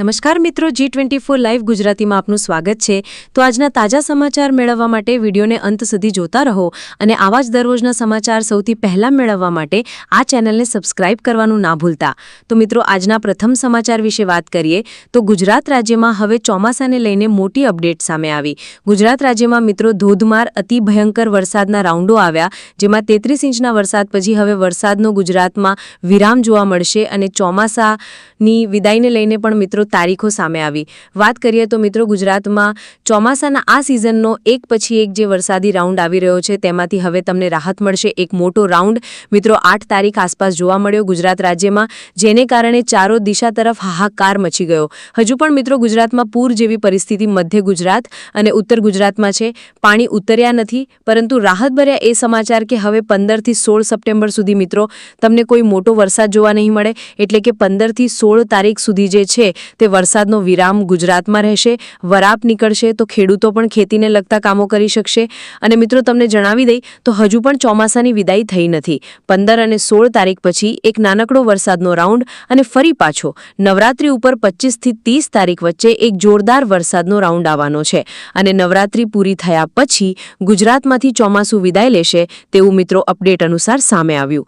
નમસ્કાર મિત્રો G twenty four live ગુજરાતીમાં આપનું સ્વાગત છે. તો આજના તાજા સમાચાર મેળવવા માટે વિડીયોને અંત સુધી જોતા રહો અને આવા જ દરરોજના સમાચાર સૌથી પહેલાં મેળવવા માટે આ ચેનલને સબસ્ક્રાઇબ કરવાનું ના ભૂલતા. તો મિત્રો, આજના પ્રથમ સમાચાર વિશે વાત કરીએ, તો ગુજરાત રાજ્યમાં હવે ચોમાસાને લઈને મોટી અપડેટ સામે આવી. ગુજરાત રાજ્યમાં મિત્રો, ધોધમાર, અતિ ભયંકર વરસાદના રાઉન્ડો આવ્યા, જેમાં તેત્રીસ ઇંચના વરસાદ પછી હવે વરસાદનો ગુજરાતમાં વિરામ જોવા મળશે અને ચોમાસાની વિદાયને લઈને પણ મિત્રો તારીખો સામે આવી. વાત કરીએ તો મિત્રો ગુજરાતમાં ચોમાસાના આ સિઝનનો એક પછી એક જે વરસાદી રાઉન્ડ આવી રહ્યો છે, તેમાંથી હવે તમને રાહત મળશે એક મોટો રાઉન્ડ. મિત્રો આઠ તારીખ આસપાસ જોવા મળ્યો ગુજરાત રાજ્યમાં, જેને કારણે ચારો દિશા તરફ હાહાકાર મચી ગયો. હજુ પણ મિત્રો ગુજરાતમાં પૂર જેવી પરિસ્થિતિ મધ્ય ગુજરાત અને ઉત્તર ગુજરાતમાં છે. પાણી ઉતર્યા નથી, પરંતુ રાહતભર્યા એ સમાચાર કે હવે પંદરથી સોળ સપ્ટેમ્બર સુધી મિત્રો, તમને કોઈ મોટો વરસાદ જોવા નહીં મળે. એટલે કે પંદરથી સોળ તારીખ સુધી જે છે તે વરસાદનો વિરામ ગુજરાતમાં રહેશે, વરાપ નીકળશે તો ખેડૂતો પણ ખેતીને લગતા કામો કરી શકશે. અને મિત્રો, તમને જણાવી દઈ તો હજુ પણ ચોમાસાની વિદાય થઈ નથી. પંદર અને સોળ તારીખ પછી એક નાનકડો વરસાદનો રાઉન્ડ અને ફરી પાછો. નવરાત્રી ઉપર પચીસથી ત્રીસ તારીખ વચ્ચે એક જોરદાર વરસાદનો રાઉન્ડ આવવાનો છે. અને નવરાત્રી પૂરી થયા પછી ગુજરાતમાંથી ચોમાસું વિદાય લેશે તેવું મિત્રો અપડેટ અનુસાર સામે આવ્યું.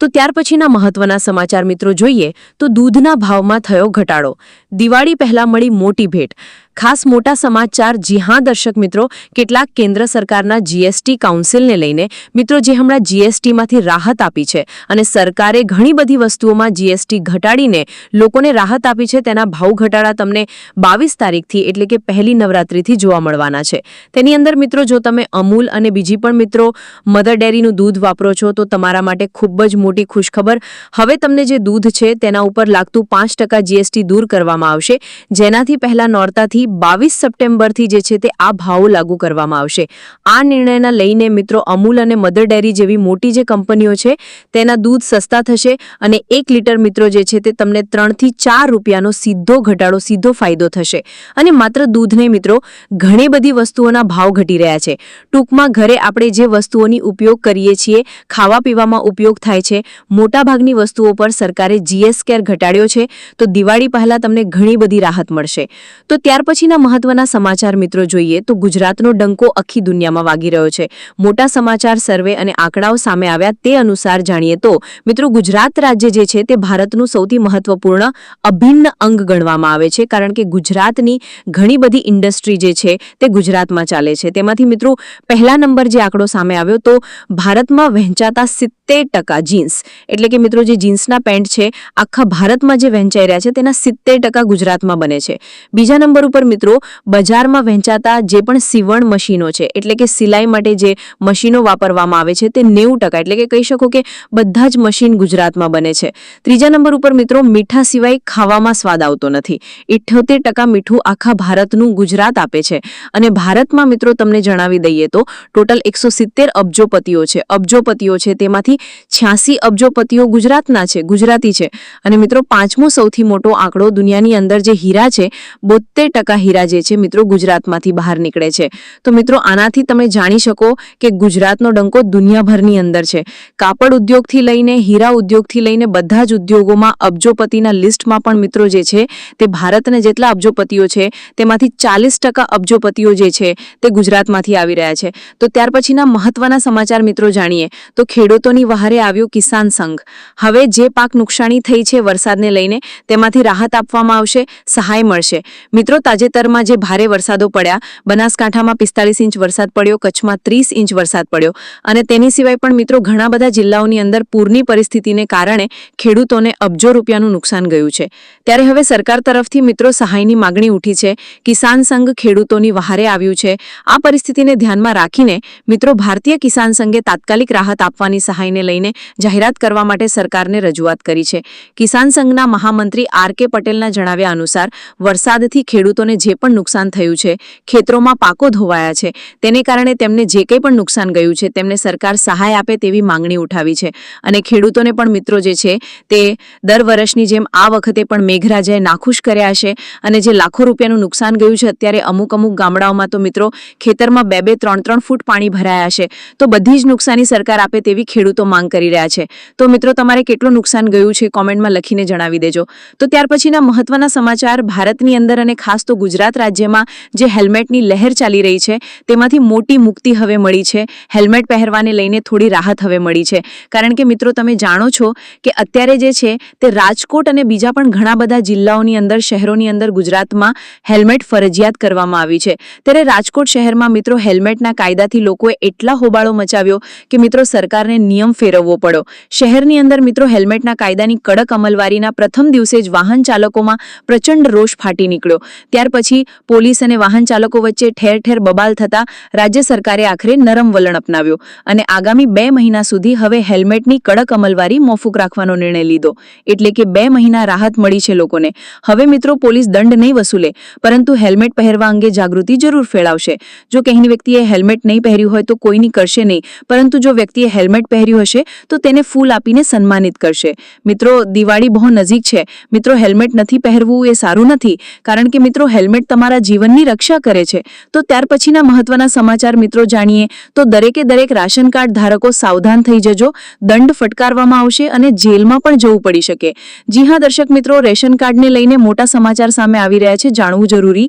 તો ત્યાર પછીના મહત્વના સમાચાર મિત્રો જોઈએ તો દૂધના ભાવમાં થયો ઘટાડો. દિવાળી પહેલા મળી મોટી ભેટ. ખાસ મોટા સમાચાર જી હા, દર્શક મિત્રો. કેટલાક કેન્દ્ર સરકારના જીએસટી કાઉન્સિલને લઈને મિત્રો જે હમણાં જીએસટીમાંથી રાહત આપી છે અને સરકારે ઘણી બધી વસ્તુઓમાં જીએસટી ઘટાડીને લોકોને રાહત આપી છે, તેના ભાવ ઘટાડા તમને બાવીસ તારીખથી એટલે કે પહેલી નવરાત્રિથી જોવા મળવાના છે. તેની અંદર મિત્રો જો તમે અમૂલ અને બીજી પણ મિત્રો મધર ડેરીનું દૂધ વાપરો છો, તો તમારા માટે ખૂબ જ મોટી ખુશખબર. હવે તમને જે દૂધ છે, તેના ઉપર લાગતું પાંચ ટકા જીએસટી દૂર કરવામાં આવશે. જેનાથી પહેલા નોરતાથી બાવીસ સપ્ટેમ્બરથી જે છે તે આ ભાવો લાગુ કરવામાં આવશે. આ નિર્ણયના લઈને મિત્રો અમૂલ અને મધર ડેરી જેવી મોટી જે કંપનીઓ છે, તેના દૂધ સસ્તા થશે અને એક લીટર મિત્રો જે છે તે તમને ત્રણથી ચાર રૂપિયાનો સીધો ઘટાડો, સીધો ફાયદો થશે. અને માત્ર દૂધને મિત્રો, ઘણી બધી વસ્તુઓના ભાવ ઘટી રહ્યા છે. ટૂંકમાં ઘરે આપણે જે વસ્તુઓની ઉપયોગ કરીએ છીએ, ખાવા પીવામાં ઉપયોગ થાય છે, મોટાભાગની વસ્તુઓ પર સરકારે જીએસ કેર ઘટાડ્યો છે, તો દિવાળી પહેલાં તમને ઘણી બધી રાહત મળશે. તો ત્યાર પછીના મહત્વના સમાચાર મિત્રો જોઈએ તો ગુજરાતનો ડંકો આખી દુનિયામાં વાગી રહ્યો છે. મોટા સમાચાર સર્વે અને આંકડાઓ સામે આવ્યા તે અનુસાર જાણીએ તો, મિત્રો ગુજરાત રાજ્ય જે છે તે ભારતનું સૌથી મહત્વપૂર્ણ અભિન્ન અંગ ગણવામાં આવે છે, કારણ કે ગુજરાતની ઘણી બધી ઇન્ડસ્ટ્રી જે છે તે ગુજરાતમાં ચાલે છે. તેમાંથી મિત્રો પહેલા નંબર જે આંકડો સામે આવ્યો તો, ભારતમાં વહેંચાતા સિત્તેર ટકા જીન્સ, એટલે કે મિત્રો જે જીન્સના પેન્ટ છે, આખા ભારતમાં જે વહેંચાઈ રહ્યા છે તેના સિત્તેર ટકા ગુજરાતમાં બને છે. બીજા નંબર ઉપર મિત્રો બજારમાં વહેંચાતા જે પણ સીવણ મશીનો છે, એટલે કે સિલાઈ માટે જે મશીનો વાપરવામાં આવે છે, તે નેવું ટકા, એટલે કે કહી શકો કે બધા જ મશીન ગુજરાતમાં બને છે. ત્રીજા નંબર ઉપર મિત્રો મીઠા સિવાય ખાવામાં સ્વાદ આવતો નથી. ઇઠ્યોતેર ટકા મીઠું આખા ભારતનું ગુજરાત આપે છે. અને ભારતમાં મિત્રો તમને જણાવી દઈએ તો ટોટલ એકસો સિત્તેર અબજોપતિઓ છે. અબજોપતિઓ છે તેમાંથી છ્યાસી અબજોપતિઓ ગુજરાતના છે, ગુજરાતી છે. અને મિત્રો પાંચમો સૌથી મોટો આંકડો દુનિયાની અંદર જે હીરા છે બોતેર ટકા હીરા જે છે, મિત્રો, ગુજરાતમાંથી બહાર નીકળે છે. તો મિત્રો, આનાથી તમે જાણી શકો કે ગુજરાતનો ડંકો દુનિયાભરની અંદર છે. કાપડ ઉદ્યોગથી લઈને, હીરા ઉદ્યોગથી લઈને બધા જ ઉદ્યોગોમાં અબજોપતિના લિસ્ટમાં પણ મિત્રો જે છે, તે ભારતના જેટલા અબજોપતિઓ છે, તેમાંથી ચાલીસ ટકા અબજોપતિઓ જે છે, તે ગુજરાતમાંથી આવી રહ્યા છે. તો ત્યાર પછીના મહત્વના સમાચાર મિત્રો જાણીએ. તો ખેડૂતોની વહારે આવ્યો કિસાન સંઘ. હવે જે પાક નુકસાની થઈ છે વરસાદને લઈને, તેમાંથી રાહત આપવામાં આવશે, સહાય મળશે. મિત્રો તાજેતરમાં જે ભારે વરસાદો પડ્યા, બનાસકાંઠામાં પિસ્તાળીસ ઇંચ વરસાદ પડ્યો, કચ્છમાં ત્રીસ ઇંચ વરસાદ પડ્યો. અને તેની સિવાય પણ મિત્રો ઘણા બધા જિલ્લાઓની અંદર પૂરની પરિસ્થિતિને કારણે ખેડૂતોને અબજો રૂપિયાનું નુકસાન ગયું છે. ત્યારે હવે સરકાર તરફથી મિત્રો સહાયની માગણી ઉઠી છે. કિસાન સંઘ ખેડૂતોની વહારે આવ્યું છે. આ પરિસ્થિતિને ધ્યાનમાં રાખીને મિત્રો ભારતીય કિસાન સંઘે તાત્કાલિક રાહત આપવાની સહાયને લઈને જાહેરાત કરવા માટે સરકારને રજૂઆત કરી છે. કિસાન સંઘના મહામંત્રી આર કે પટેલના જણાવ્યા અનુસાર, વરસાદથી ખેડૂતોને ખેડૂતોને જે પણ નુકસાન થયું છે, ખેતરોમાં પાકો ધોવાયા છે, તેને કારણે તેમને જે કંઈ પણ નુકસાન ગયું છે, તેમને સરકાર સહાય આપે તેવી માંગણી ઉઠાવી છે. અને ખેડૂતોને પણ મિત્રો જે છે, તે દર વર્ષની જેમ આ વખતે પણ મેઘરાજાએ નાખુશ કર્યા છે અને જે લાખો રૂપિયાનું નુકસાન ગયું છે, અત્યારે અમુક અમુક ગામડાઓમાં તો મિત્રો ખેતરમાં બે બે ત્રણ ત્રણ ફૂટ પાણી ભરાયા છે. તો બધી જ નુકસાની સરકાર આપે તેવી ખેડૂતો માંગ કરી રહ્યા છે. તો મિત્રો તમારે કેટલું નુકસાન ગયું છે, કોમેન્ટમાં લખીને જણાવી દેજો. તો ત્યાર પછીના મહત્વના સમાચાર ભારતની અંદર અને ખાસ તો ગુજરાત રાજ્યમાં જે હેલ્મેટની લહેર ચાલી રહી છે, તેમાંથી મોટી મુક્તિ હવે મળી છે. હેલ્મેટ પહેરવાને લઈને થોડી રાહત હવે મળી છે. કારણ કે મિત્રો તમે જાણો છો કે અત્યારે જે છે, તે રાજકોટ અને બીજા પણ ઘણા બધા જિલ્લાઓની અંદર, શહેરોની અંદર ગુજરાતમાં હેલ્મેટ ફરજિયાત કરવામાં આવી છે. ત્યારે રાજકોટ શહેરમાં મિત્રો હેલ્મેટના કાયદાથી લોકોએ એટલા હોબાળો મચાવ્યો કે મિત્રો સરકારને નિયમ ફેરવવો પડ્યો. શહેરની અંદર મિત્રો હેલ્મેટના કાયદાની કડક અમલવારીના પ્રથમ દિવસે જ વાહન ચાલકોમાં પ્રચંડ રોષ ફાટી નીકળ્યો. ત્યાર પછી પોલીસ અને વાહન ચાલકો વચ્ચે ઠેર ઠેર બબાલ થતા રાજ્ય સરકારે આખરે નરમ વલણ અપનાવ્યો અને આગામી બે મહિના સુધી હવે હેલ્મેટની કડક અમલવારી મોફૂક રાખવાનો નિર્ણય લીધો. એટલે કે બે મહિના રાહત મળી છે લોકોને. હવે મિત્રો પોલીસ દંડ નહીં વસૂલે, પરંતુ હેલ્મેટ પહેરવા અંગે જાગૃતિ જરૂર ફેલાવશે. જો કહીની વ્યક્તિએ હેલ્મેટ નહીં પહેર્યું હોય તો કોઈની કરશે નહીં, પરંતુ જો વ્યક્તિએ હેલ્મેટ પહેર્યું હશે, તો તેને ફૂલ આપીને સન્માનિત કરશે. મિત્રો, દિવાળી બહુ નજીક છે. મિત્રો, હેલ્મેટ નથી પહેરવું એ સારું નથી, કારણ કે મિત્રો હેલ્મેટ તમારા જીવનની રક્ષા કરે છે. તો ત્યાર પછીના મહત્વના સમાચાર મિત્રો જાણીએ, તો દરેકે દરેક રાશન કાર્ડ ધારકો સાવધાન થઈ જજો, દંડ ફટકારવામાં આવશે અને જેલમાં પણ જવું પડી શકે. જી હા, દર્શક મિત્રો, રેશન કાર્ડને લઈને મોટા સમાચાર સામે આવી રહ્યા છે, જાણવું જરૂરી.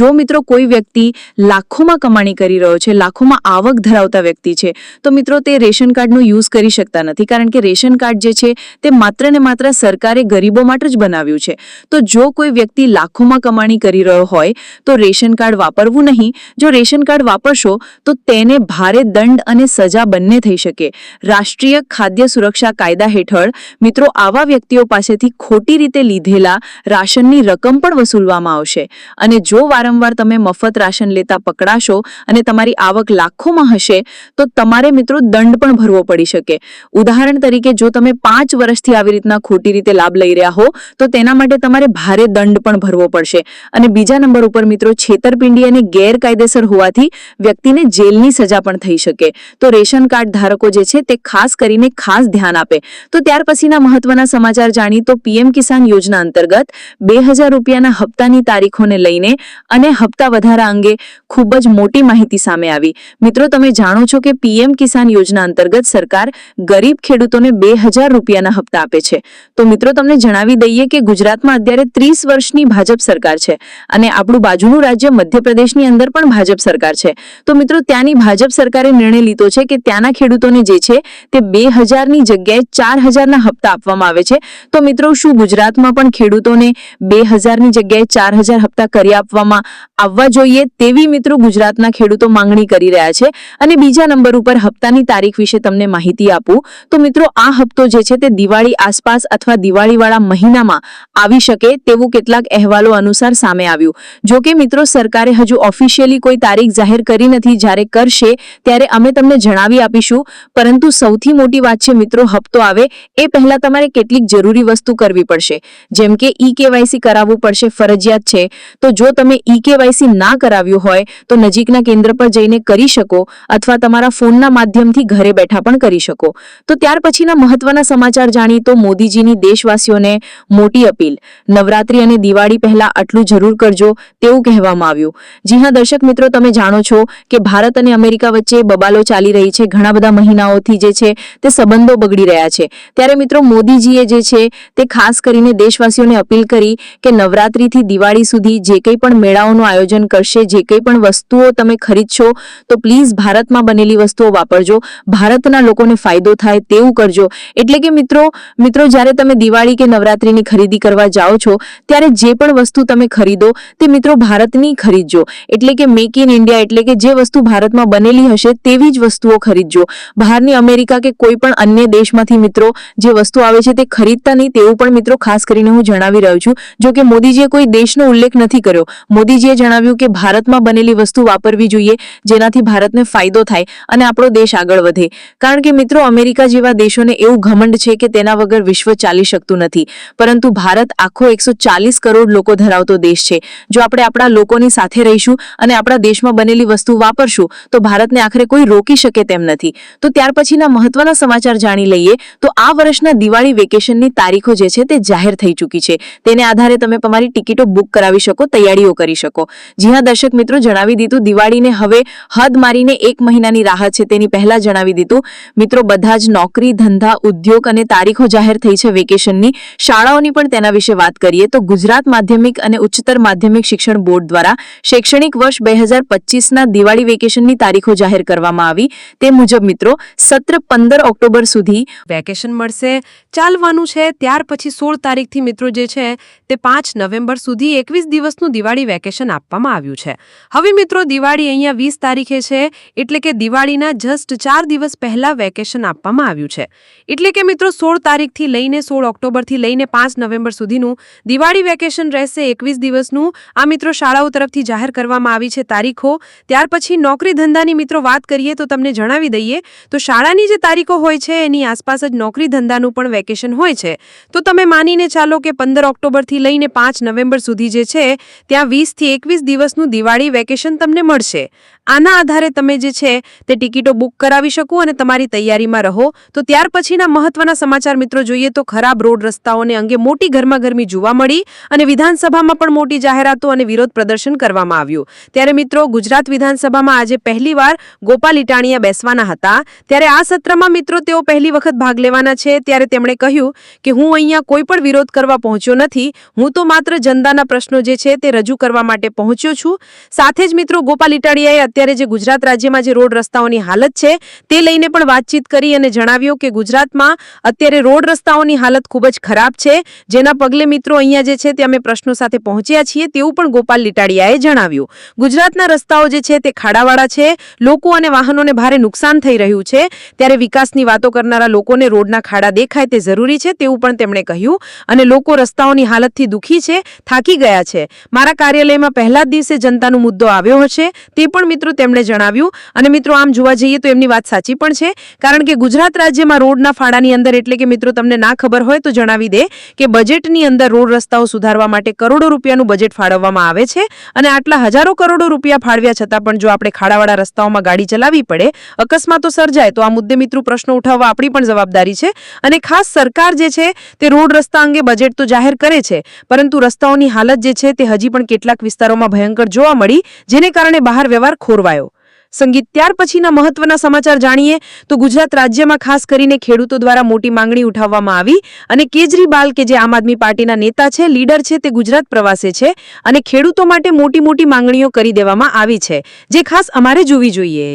જો મિત્રો કોઈ વ્યક્તિ લાખોમાં કમાણી કરી રહ્યો છે, લાખોમાં આવક ધરાવતા વ્યક્તિ છે, તો મિત્રો તે રેશન કાર્ડનો યુઝ કરી શકતા નથી. કારણ કે રેશન કાર્ડ જે છે, તે માત્ર ને માત્ર સરકારે ગરીબો માટે જ બનાવ્યું છે. તો જો કોઈ વ્યક્તિ લાખોમાં કમાણી કરી રહ્યો હોય તો રેશન કાર્ડ વાપરવું નહીં. જો રેશન કાર્ડ વાપરશો તો તેને ભારે દંડ અને સજા બંને થઈ શકે. રાષ્ટ્રીય ખાદ્ય સુરક્ષા કાયદા હેઠળ મિત્રો આવા વ્યક્તિઓ પાસેથી ખોટી રીતે લીધેલા રાશનની રકમ પણ વસૂલવામાં આવશે. અને જો વારંવાર તમે મફત રાશન લેતા પકડાશો અને તમારી આવક લાખોમાં હશે, તો તમારે મિત્રો દંડ પણ ભરવો પડી શકે. ઉદાહરણ તરીકે જો તમે પાંચ વર્ષથી આવી રીતના ખોટી રીતે લાભ લઈ રહ્યા હો, તો તેના માટે તમારે ભારે દંડ પણ ભરવો પડશે. અને બીજા નંબર ઉપર મિત્રો છેતરપિંડી અને ગેરકાયદેસર હોવાથી વ્યક્તિને જેલની સજા પણ થઈ શકે. તો રેશન કાર્ડ ધારકો જે છે તે ખાસ કરીને ખાસ ધ્યાન આપે. તો ત્યાર પછીના મહત્વના સમાચાર જાણી તો પીએમ કિસાન યોજના અંતર્ગત બે રૂપિયાના હપ્તાની તારીખોને લઈને અને હપ્તા વધારા અંગે ખૂબ જ મોટી માહિતી સામે આવી. મિત્રો, તમે જાણો છો કે પીએમ કિસાન યોજના અંતર્ગત સરકાર ગરીબ ખેડૂતોને બે રૂપિયાના હપ્તા આપે છે. તો મિત્રો, તમને જણાવી દઈએ કે ગુજરાતમાં અત્યારે ત્રીસ વર્ષની ભાજપ સરકાર છે. અને આપણું બાજુનું રાજ્ય મધ્યપ્રદેશની અંદર પણ ભાજપ સરકાર છે. તો મિત્રો, ત્યાંની ભાજપ સરકારે નિર્ણય લીધો છે કે ત્યાંના ખેડૂતોને જે છે તે બે હજારની જગ્યાએ ચાર હજારના હપ્તા આપવામાં આવે છે. તો મિત્રો, શું ગુજરાતમાં પણ ખેડૂતોને બે હજારની જગ્યાએ ચાર હજાર હપ્તા કરી આપવામાં આવવા જોઈએ તેવી મિત્રો ગુજરાતના ખેડૂતો માંગણી કરી રહ્યા છે. અને બીજા નંબર ઉપર હપ્તાની તારીખ વિશે તમને માહિતી આપું. તો મિત્રો, આ હપ્તો જે છે તે દિવાળી આસપાસ અથવા દિવાળીવાળા મહિનામાં આવી શકે તેવું કેટલાક અહેવાલો અનુસાર સામે આવ્યું. જો કે મિત્રો, સરકારે હજુ ઓફિશિયલી કોઈ તારીખ જાહેર કરી નથી. જ્યારે કરશે, ત્યારે અમે તમને જણાવી આપીશું. પરંતુ સૌથી મોટી વાત છે મિત્રો, હપ્તો આવે, એ પહેલા તમારે કેટલીક જરૂરી વસ્તુ કરવી પડશે. જેમ કે ઈ કેવાયસી કરાવવું પડશે, ફરજિયાત છે. તો જો તમે ઈ કેવાયસી ના કરાવ્યું હોય, તો નજીકના કેન્દ્ર પર જઈને કરી શકો, અથવા તમારા ફોનના માધ્યમથી ઘરે બેઠા પણ કરી શકો. તો ત્યાર પછીના મહત્વના સમાચાર જાણી તો મોદીજીની દેશવાસીઓને મોટી અપીલ. નવરાત્રી અને દિવાળી પહેલા આટલું જરૂર કરજો તેવું કહેવામાં આવ્યું. જી હા, દર્શક મિત્રો, તમે જાણો છો કે ભારત અને અમેરિકા વચ્ચે બબાલો ચાલી રહી છે. ઘણા બધા મહિનાઓથી જે છે તે સંબંધો બગડી રહ્યા છે. ત્યારે મિત્રો, મોદીજીએ જે છે તે ખાસ કરીને દેશવાસીઓને અપીલ કરી કે નવરાત્રીથી દિવાળી સુધી જે કંઈ પણ મેળાઓનું આયોજન કરશે, જે કંઈ પણ વસ્તુઓ તમે ખરીદશો, તો પ્લીઝ ભારતમાં બનેલી વસ્તુઓ વાપરજો. ભારતના લોકોને ફાયદો થાય તેવું કરજો. એટલે કે મિત્રો મિત્રો, જ્યારે તમે દિવાળી કે નવરાત્રીની ખરીદી કરવા જાઓ છો, ત્યારે જે પણ વસ્તુ તમે ખરીદો તે મિત્રો ભારતની ખરીદજો. એટલે કે મેક ઇન ઇન્ડિયા એટલે કે જે વસ્તુ ભારતમાં બનેલી હશે તેવી જ વસ્તુઓ ખરીદજો. બહારની અમેરિકા કે કોઈ પણ અન્ય દેશમાંથી મિત્રો જે વસ્તુ આવે છે તે ખરીદતા નહીં તેવું પણ મિત્રો ખાસ કરીને હું જણાવી રહ્યો છું. જો કે મોદીજીએ કોઈ દેશનો ઉલ્લેખ નથી કર્યો. મોદીજીએ જણાવ્યું કે ભારતમાં બનેલી વસ્તુ વાપરવી જોઈએ, જેનાથી ભારતને ફાયદો થાય અને આપણો દેશ આગળ વધે. કારણ કે મિત્રો અમેરિકા જેવા દેશોને એવું ઘમંડ છે કે તેના વગર વિશ્વ ચાલી શકતું નથી. પરંતુ ભારત આખો એકસો ચાલીસ કરોડ લોકો ધરાવતો દેશ છે. છે. જો આપણે આપણા લોકોની સાથે રહીશું અને આપણા દેશમાં બનેલી વસ્તુ વાપરશું, તો ભારતને આખરે કોઈ રોકી શકે તેમ નથી. તો ત્યાર પછીના મહત્વના સમાચાર જાણી લઈએ, તો આ વર્ષના દિવાળી વેકેશનની તારીખો જે છે તે જાહેર થઈ ચૂકી છે. તેને આધારે તમે તમારી ટિકિટો બુક કરાવી શકો, તૈયારીઓ કરી શકો. જી હા, દર્શક મિત્રો, જણાવી દીધું, દિવાળીને હવે હદ મારીને એક મહિનાની રાહત છે તેની પહેલા જણાવી દીધું. મિત્રો, બધા જ નોકરી, ધંધા, ઉદ્યોગ અને તારીખો જાહેર થઈ છે વેકેશનની. શાળાઓની પણ તેના વિશે વાત કરીએ, તો ગુજરાત માધ્યમિક અને ઉચ્ચતર માધ્યમિક શિક્ષણ બોર્ડ દ્વારા શૈક્ષણિક વર્ષ બે હજાર પચીસના દિવાળી વેકેશનની તારીખો જાહેર કરવામાં આવી. તે મુજબ મિત્રો, સત્ર પંદર ઓક્ટોબર સુધી વેકેશન મળશે. ચાલવાનું છે, ત્યાર પછી સોળ તારીખથી મિત્રો જે છે, તે પાંચ નવેમ્બર સુધી એકવીસ દિવસનું દિવાળી વેકેશન આપવામાં આવ્યું છે. હવે મિત્રો, દિવાળી અહીંયા વીસ તારીખે છે, એટલે કે દિવાળીના જસ્ટ ચાર દિવસ પહેલા વેકેશન આપવામાં આવ્યું છે. એટલે કે મિત્રો, સોળ તારીખથી લઈને સોળ ઓક્ટોબરથી લઈને પાંચ નવેમ્બર સુધીનું દિવાળી વેકેશન રહેશે એકવીસ દિવસનું. આ મિત્રો શાળાઓ તરફથી જાહેર કરવામાં આવી છે તારીખો. ત્યાર પછી નોકરી ધંધાની મિત્રો વાત કરીએ તો તમને જણાવી દઈએ, તો શાળાની જે તારીખો હોય છે એની આસપાસ જ નોકરી ધંધાનું પણ વેકેશન હોય છે. તો તમે માનીને ચાલો કે પંદર ઓક્ટોબરથી લઈને પાંચ નવેમ્બર સુધી જે છે, ત્યાં વીસથી એકવીસ દિવસનું દિવાળી વેકેશન તમને મળશે. આના આધારે તમે જે છે તે ટિકિટો બુક કરાવી શકો અને તમારી તૈયારીમાં રહો. તો ત્યાર પછીના મહત્વના સમાચાર મિત્રો જોઈએ તો ખરાબ રોડ રસ્તાઓને અંગે મોટી ગરમાગરમી જોવા મળી અને વિધાનસભામાં પણ મોટી જાહેરાતો અને વિરોધ પ્રદર્શન કરવામાં આવ્યું. ત્યારે મિત્રો, ગુજરાત વિધાનસભામાં આજે પહેલીવાર ગોપાલ ઇટાણીયા બેસવાના હતા. ત્યારે આ સત્રમાં મિત્રો તેઓ પહેલી વખત ભાગ લેવાના છે. ત્યારે તેમણે કહ્યું કે હું અહીંયા કોઈ પણ વિરોધ કરવા પહોંચ્યો નથી. હું તો માત્ર જનતાના પ્રશ્નો જે છે તે રજૂ કરવા માટે પહોંચ્યો છું. સાથે જ મિત્રો, ગોપાલ ઇટાણીયાએ અત્યારે જે ગુજરાત રાજ્યમાં જે રોડ રસ્તાઓની હાલત છે તે લઈને પણ વાતચીત કરી અને જણાવ્યું કે ગુજરાતમાં અત્યારે રોડ રસ્તાઓની હાલત ખૂબ જ ખરાબ છે. જેના પગલે મિત્રો, અહીંયા જે છે તે અમે પ્રશ્નો સાથે પહોંચ્યા છીએ. તેવું પણ ગોપાલ લિટાડિયાએ જણાવ્યું. ગુજરાતના રસ્તાઓ જે છે તે ખાડાવાળા છે, લોકો અને વાહનોને ભારે નુકસાન થઈ રહ્યું છે. ત્યારે વિકાસની વાતો કરનારા લોકોને રોડના ખાડા દેખાય તે જરૂરી છે તેવું પણ તેમણે કહ્યું અને લોકો રસ્તાઓની હાલતથી દુઃખી છે, થાકી ગયા છે. મારા કાર્યાલયમાં પહેલા જ દિવસે જનતાનો મુદ્દો આવ્યો હશે તે પણ મિત્રો તેમણે જણાવ્યું. અને મિત્રો આમ જોવા જઈએ તો એમની વાત સાચી પણ છે. કારણ કે ગુજરાત રાજ્યમાં રોડના ફાળાની અંદર એટલે કે મિત્રો તમને ના ખબર હોય તો જણાવી દે કે બજેટની અંદર રોડ રસ્તાઓ સુધારવા માટે કરોડો રૂપિયાનું બજેટ ફાળવવામાં આવે છે અને આટલા હજારો કરોડો રૂપિયા ફાળવ્યા છતાં પણ જો આપણે ખાડાવાળા રસ્તાઓમાં ગાડી ચલાવવી પડે, અકસ્માતો સર્જાય, તો આ મુદ્દે મિત્રો પ્રશ્નો ઉઠાવવા આપણી પણ જવાબદારી છે. અને ખાસ સરકાર જે છે, તે રોડ રસ્તા અંગે બજેટ તો જાહેર કરે છે, પરંતુ રસ્તાઓની હાલત જે છે, તે હજી પણ કેટલાક વિસ્તારોમાં ભયંકર જોવા મળી, જેને કારણે બહાર વ્યવહાર ખોરવાયો. સંગીત ત્યાર પછીના મહત્વના સમાચાર જાણીએ તો ગુજરાત રાજ્યમાં ખાસ કરીને ખેડૂતો દ્વારા મોટી માંગણી ઉઠાવવામાં આવી અને કેજરીવાલ કે જે આમ આદમી પાર્ટીના નેતા છે, લીડર છે, તે ગુજરાત પ્રવાસે છે અને ખેડૂતો માટે મોટી મોટી માંગણીઓ કરી દેવામાં આવી છે, જે ખાસ અમારે જોવી જોઈએ.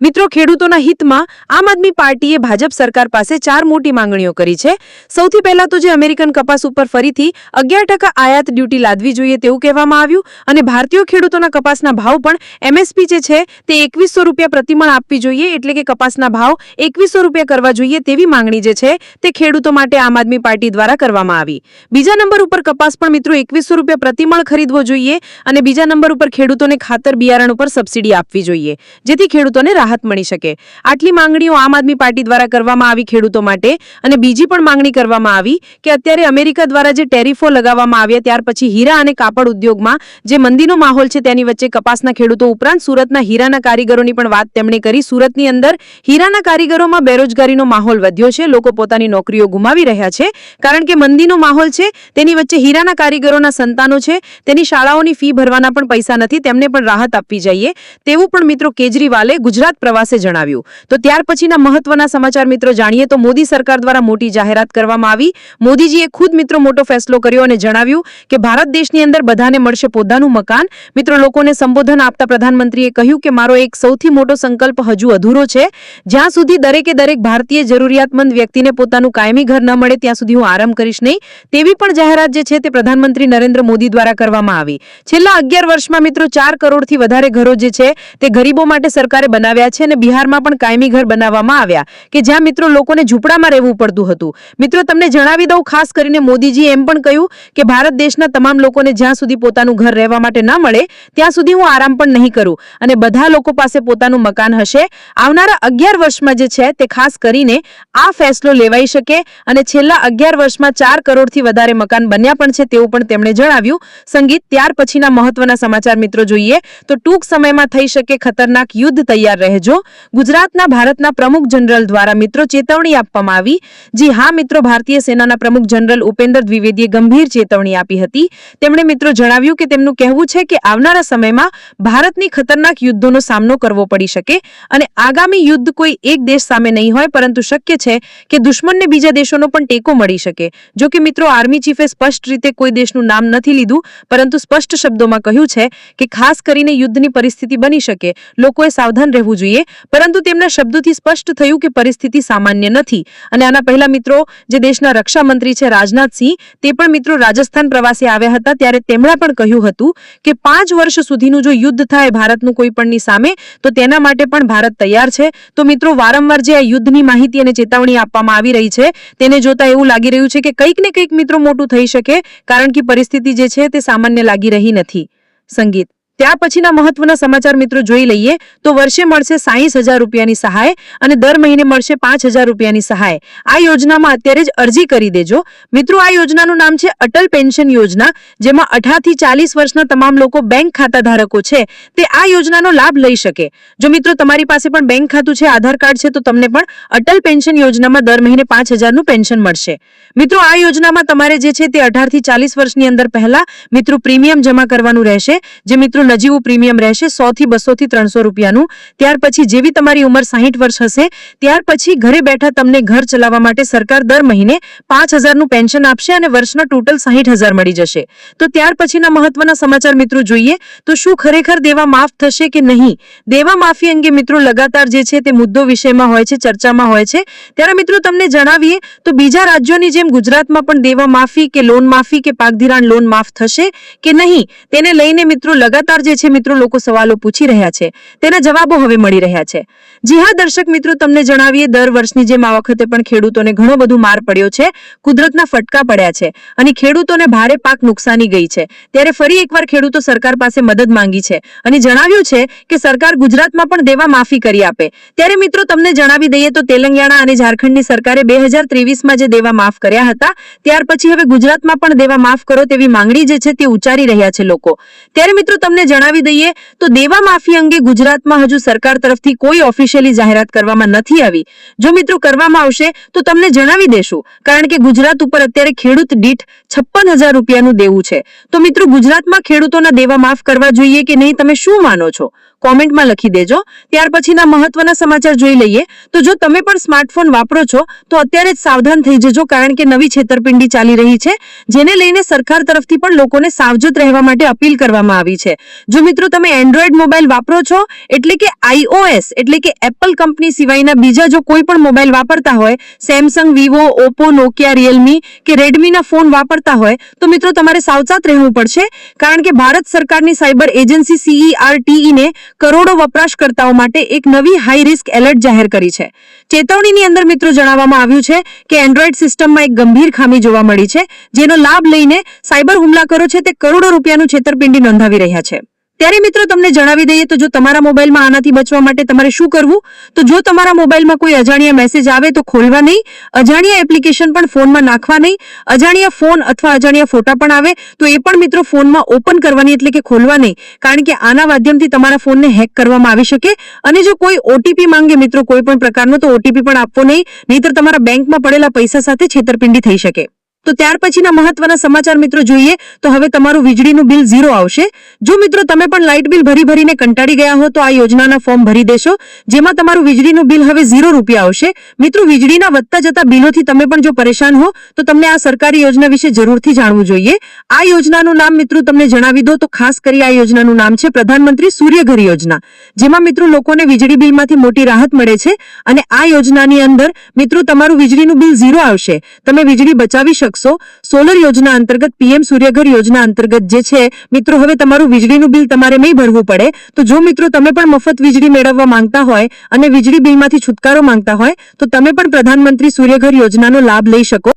મિત્રો, ખેડૂતોના હિતમાં આમ આદમી પાર્ટીએ ભાજપ સરકાર પાસે ચાર મોટી માંગણીઓ કરી છે. સૌથી પહેલા તો જે અમેરિકન કપાસ ઉપર ફરીથી અગિયાર ટકા આયાત ડ્યુટી લાદવી જોઈએ તેવું કહેવામાં આવ્યું અને ભારતીય ખેડૂતોના કપાસના ભાવ પણ એમએસપી જે છે તે એકવીસો રૂપિયા પ્રતિમણ આપવી જોઈએ, એટલે કે કપાસના ભાવ એકવીસો રૂપિયા કરવા જોઈએ તેવી માંગણી જે છે તે ખેડૂતો માટે આમ આદમી પાર્ટી દ્વારા કરવામાં આવી. બીજા નંબર ઉપર કપાસ પણ મિત્રો એકવીસો રૂપિયા પ્રતિમણ ખરીદવો જોઈએ અને બીજા નંબર ઉપર ખેડૂતોને ખાતર બિયારણ ઉપર સબસિડી આપવી જોઈએ, જેથી ખેડૂતોને રાહત મળી શકે. આટલી માંગણીઓ આમ આદમી પાર્ટી દ્વારા કરવામાં આવી ખેડૂતો માટે અને બીજી પણ માંગણી કરવામાં આવી કે અત્યારે અમેરિકા દ્વારા જે ટેરિફો લગાવવામાં આવ્યા ત્યાર પછી હીરા અને કાપડ ઉદ્યોગમાં જે મંદીનો માહોલ છે તેની વચ્ચે કપાસના ખેડૂતો ઉપરાંત સુરતના હીરાના કારીગરોની પણ વાત તેમણે કરી. સુરતની અંદર હીરાના કારીગરોમાં બેરોજગારીનો માહોલ વધ્યો છે. લોકો પોતાની નોકરીઓ ગુમાવી રહ્યા છે. કારણ કે મંદીનો માહોલ છે, તેની વચ્ચે હીરાના કારીગરોના સંતાનો છે, તેની શાળાઓની ફી ભરવાના પણ પૈસા નથી, તેમને પણ રાહત આપવી જોઈએ. તેવું પણ મિત્રો કેજરીવાલે ગુજરાત પ્રવાસે જણાવ્યું. તો ત્યાર પછીના મહત્વના સમાચાર મિત્રો જાણીએ તો મોદી સરકાર દ્વારા મોટી જાહેરાત કરવામાં આવી. મોદીજીએ ખુદ મિત્રો મોટો ફેસલો કર્યો અને જણાવ્યું કે ભારત દેશની અંદર બધાને મળશે પોતાનું મકાન. મિત્રો લોકોને સંબોધન આપતા પ્રધાનમંત્રીએ કહ્યું કે મારો એક સૌથી મોટો સંકલ્પ હજુ અધૂરો છે. જ્યાં સુધી દરેકે દરેક ભારતીય જરૂરિયાતમંદ વ્યક્તિને પોતાનું કાયમી ઘર ન મળે ત્યાં સુધી હું આરામ કરીશ નહીં. તેવી પણ જાહેરાત જે છે તે પ્રધાનમંત્રી નરેન્દ્ર મોદી દ્વારા કરવામાં આવી. છેલ્લા અગિયાર વર્ષમાં મિત્રો ચાર કરોડથી વધારે ઘરો જે છે તે ગરીબો માટે સરકારે બનાવ્યા આવ્યા છે અને બિહારમાં પણ કાયમી ઘર બનાવવામાં આવ્યા કે જ્યાં મિત્રો લોકોને ઝૂંપડામાં રહેવું પડતું હતું. મિત્રો, તમને જણાવી દઉં, ખાસ કરીને મોદીજીએ એમ પણ કહ્યું કે ભારત દેશના તમામ લોકોને જ્યાં સુધી પોતાનું ઘર રહેવા માટે ન મળે, ત્યાં સુધી હું આરામ પણ નહીં કરું અને બધા લોકો પાસે પોતાનું મકાન હશે. આવનારા અગિયાર વર્ષમાં જે છે તે ખાસ કરીને આ ફેસલો લેવાઈ શકે અને છેલ્લા અગિયાર વર્ષમાં ચાર કરોડથી વધારે મકાન બન્યા પણ છે તેવું પણ તેમણે જણાવ્યું. સંગીત, ત્યાર પછીના મહત્વના સમાચાર મિત્રો જોઈએ તો ટૂંક સમયમાં થઈ શકે ખતરનાક યુદ્ધ તૈયાર રહેજો ગુજરાતના ભારતના પ્રમુખ જનરલ દ્વારા મિત્રો ચેતવણી આપવામાં આવી. જી હા મિત્રો, ભારતીય સેનાના પ્રમુખ જનરલ ઉપેન્દ્ર દ્વિવેદીએ ગંભીર ચેતવણી આપી હતી. તેમણે મિત્રો જણાવ્યું કે તેમનું કહેવું છે કે આવનારા સમયમાં ભારતની ખતરનાક યુદ્ધોનો સામનો કરવો પડી શકે અને આગામી યુદ્ધ કોઈ એક દેશ સામે નહીં હોય, પરંતુ શક્ય છે કે દુશ્મનને બીજા દેશોનો પણ ટેકો મળી શકે. જો કે મિત્રો, આર્મી ચીફે સ્પષ્ટ રીતે કોઈ દેશનું નામ નથી લીધું, પરંતુ સ્પષ્ટ શબ્દોમાં કહ્યું છે કે ખાસ કરીને યુદ્ધની પરિસ્થિતિ બની શકે. લોકોએ સાવધાન રહેવું જોઈએ. પરંતુ તેમના શબ્દોથી સ્પષ્ટ થયું કે પરિસ્થિતિ સામાન્ય નથી. અને આના પહેલા મિત્રો, જે દેશના રક્ષામંત્રી છે રાજનાથસિંહ તે પણ મિત્રો રાજસ્થાન પ્રવાસે આવ્યા હતા, ત્યારે તેમણે પણ કહ્યું હતું કે પાંચ વર્ષ સુધીનું જો યુદ્ધ થાય ભારતનું કોઈ પણની સામે, તો તેના માટે પણ ભારત તૈયાર છે. તો મિત્રો, વારંવાર જે આ યુદ્ધની માહિતી અને ચેતવણી આપવામાં આવી રહી છે, તેને જોતા એવું લાગી રહ્યું છે કે કંઈક ને કંઈક મિત્રો મોટું થઈ શકે, કારણ કે પરિસ્થિતિ જે છે તે સામાન્ય લાગી રહી નથી. સંગીત. ત્યાર પછીના મહત્વના સમાચાર મિત્રો જોઈ લઈએ તો વર્ષે મળશે સાહીઠ હજાર રૂપિયાની સહાય અને દર મહિને મળશે પાંચ હજાર રૂપિયાની સહાય. આ યોજનામાં અત્યારે જ અરજી કરી દેજો. મિત્રો, આ યોજનાનું નામ છે અટલ પેન્શન યોજના, જેમાં અઢારથી ચાલીસ વર્ષના તમામ લોકો બેંક ખાતા ધારકો છે, તે આ યોજનાનો લાભ લઈ શકે. જો મિત્રો, તમારી પાસે પણ બેંક ખાતું છે, આધાર કાર્ડ છે, તો તમને પણ અટલ પેન્શન યોજનામાં દર મહિને પાંચ હજારનું પેન્શન મળશે. મિત્રો, આ યોજનામાં તમારે જે છે તે અઢારથી ચાલીસ વર્ષની અંદર પહેલા મિત્રો પ્રીમિયમ જમા કરવાનું રહેશે. જે મિત્રો નજીવું પ્રીમિયમ રહેશે સો થી બસો થી ત્રણસો રૂપિયાનું. ત્યાર પછી જેવી તમારી ઉંમર સાહીઠ વર્ષ હશે, ત્યાર પછી ઘરે બેઠા તમને ઘર ચલાવવા માટે સરકાર દર મહિને પાંચ હજારનું પેન્શન આપશે અને વર્ષના ટોટલ સાહીઠ હજાર મળી જશે. તો ત્યાર પછીના મહત્વના સમાચાર મિત્રો જોઈએ, તો શું ખરેખર દેવા માફ થશે કે નહીં? દેવા માફી અંગે મિત્રો લગાતાર જે છે તે મુદ્દો વિષયમાં હોય છે, ચર્ચામાં હોય છે. ત્યારે મિત્રો તમને જણાવીએ, તો બીજા રાજ્યોની જેમ ગુજરાતમાં પણ દેવા માફી કે લોન માફી કે પાકધિરાણ લોન માફ થશે કે નહીં, તેને લઈને મિત્રો લગાતાર જે છે મિત્રો લોકો સવાલો પૂછી રહ્યા છે. તેના જવાબો હવે મળી રહ્યા છે. જી હા, દર્શક મિત્રો, તમને જણાવીએ, દર વર્ષની જેમ આ વખતે પણ ખેડૂતોને ઘણો બધો માર પડ્યો છે. કુદરતના ફટકા પડ્યા છે અને ખેડૂતોને ભારે પાક નુકસાની ગઈ છે. ત્યારે ફરી એકવાર ખેડૂતો સરકાર પાસે મદદ માંગી છે અને જણાવ્યું છે કે સરકાર ગુજરાતમાં પણ દેવા માફી કરી આપે. ત્યારે મિત્રો, તમને જણાવી દઈએ તો તેલંગાણા અને ઝારખંડની સરકારે બે હજાર ત્રેવીસમાં જે દેવા માફ કર્યા હતા, ત્યાર પછી હવે ગુજરાતમાં પણ દેવા માફ કરો તેવી માંગણી જે છે તે ઉચ્ચારી રહ્યા છે લોકો. ત્યારે મિત્રો, તમને જણાવી દઈએ તો દેવા માફી અંગે ગુજરાતમાં હજુ સરકાર તરફથી કોઈ ઓફિશિયલી જાહેરાત કરવામાં નથી આવી. જો મિત્રો કરવામાં આવશે, તો તમને જણાવી દેશું. કારણ કે ગુજરાત ઉપર અત્યારે ખેડૂત દીઠ છપ્પન હજાર રૂપિયાનું દેવું છે. તો મિત્રો ગુજરાતમાં ખેડૂતોના દેવા માફ કરવા જોઈએ કે નહીં, તમે શું માનો છો? કોમેન્ટમાં લખી દેજો. ત્યાર પછીના મહત્વના સમાચાર જોઈ લઈએ. તો જો તમે પણ સ્માર્ટફોન વાપરો છો, તો અત્યારે જ સાવધાન થઈ જજો કારણ કે નવી છેતરપિંડી ચાલી રહી છે, જેને લઈને સરકાર તરફથી પણ લોકોને સાવચેત રહેવા માટે અપીલ કરવામાં આવી છે. જો મિત્રો તમે એન્ડ્રોઈડ મોબાઈલ વાપરો છો, એટલે કે આઈઓએસ એટલે કે એપલ કંપની સિવાયના બીજા જો કોઈ પણ મોબાઈલ વાપરતા હોય Samsung Vivo Oppo Nokia Realme કે રેડમીના ફોન વાપરતા હોય, તો મિત્રો તમારે સાવચેત રહેવું પડશે. કારણ કે ભારત સરકારની સાયબર એજન્સી સીઈઆરટીઈ ને કરોડો વપરાશકર્તાઓ માટે એક નવી હાઈ રિસ્ક એલર્ટ જાહેર કરી છે. ચેતવણીની અંદર મિત્રો જણાવવામાં આવ્યું છે કે એન્ડ્રોઇડ સિસ્ટમમાં એક ગંભીર ખામી જોવા મળી છે, જેનો લાભ લઈને સાયબર હુમલાખોરો છે તે કરોડો રૂપિયાનું છેતરપિંડી નોંધાવી રહ્યા છે. ત્યારે મિત્રો તમને જણાવી દઈએ તો જો તમારા મોબાઈલમાં આનાથી બચવા માટે તમારે શું કરવું? તો જો તમારા મોબાઈલમાં કોઈ અજાણ્યા મેસેજ આવે તો ખોલવા નહીં. અજાણ્યા એપ્લિકેશન પણ ફોનમાં નાખવા નહીં. અજાણ્યા ફોન અથવા અજાણ્યા ફોટા પણ આવે તો એ પણ મિત્રો ફોનમાં ઓપન કરવાની એટલે કે ખોલવા નહીં. કારણ કે આના માધ્યમથી તમારા ફોનને હેક કરવામાં આવી શકે. અને જો કોઈ ઓટીપી માંગે મિત્રો, કોઈ પણ પ્રકારનો, તો ઓટીપી પણ આપવો નહીં. નહીતર તમારા બેંકમાં પડેલા પૈસા સાથે છેતરપિંડી થઈ શકે. તો ત્યાર પછીના મહત્વના સમાચાર મિત્રો જોઈએ તો હવે તમારું વીજળીનું બિલ ઝીરો આવશે. જો મિત્રો તમે પણ લાઇટ બિલ ભરી ભરીને કંટાળી ગયા હો તો આ યોજનાના ફોર્મ ભરી દેશો, જેમાં તમારું વીજળીનું બિલ હવે ઝીરો રૂપિયા આવશે. મિત્રો વીજળીના વધતા જતા બિલોથી તમે પણ જો પરેશાન હો તો તમને આ સરકારી યોજના વિશે જરૂરથી જાણવું જોઈએ. આ યોજનાનું નામ મિત્રો તમને જણાવી દો તો ખાસ કરી આ યોજનાનું નામ છે પ્રધાનમંત્રી સૂર્યઘર યોજના, જેમાં મિત્રો લોકોને વીજળી બિલમાંથી મોટી રાહત મળે છે અને આ યોજનાની અંદર મિત્રો તમારું વીજળીનું બિલ ઝીરો આવશે. તમે વીજળી બચાવી શકશો શકશો સોલર યોજના અંતર્ગત પીએમ સૂર્યઘર યોજના અંતર્ગત જે છે, મિત્રો, હવે તમારું વીજળીનું બિલ તમારે નહીં ભરવું પડે. તો જો મિત્રો, તમે પણ મફત વીજળી મેળવવા માંગતા હોય અને વીજળી બિલમાંથી છુટકારો માંગતા હોય, તો તમે પણ પ્રધાનમંત્રી સૂર્યઘર યોજનાનો લાભ લઈ શકો.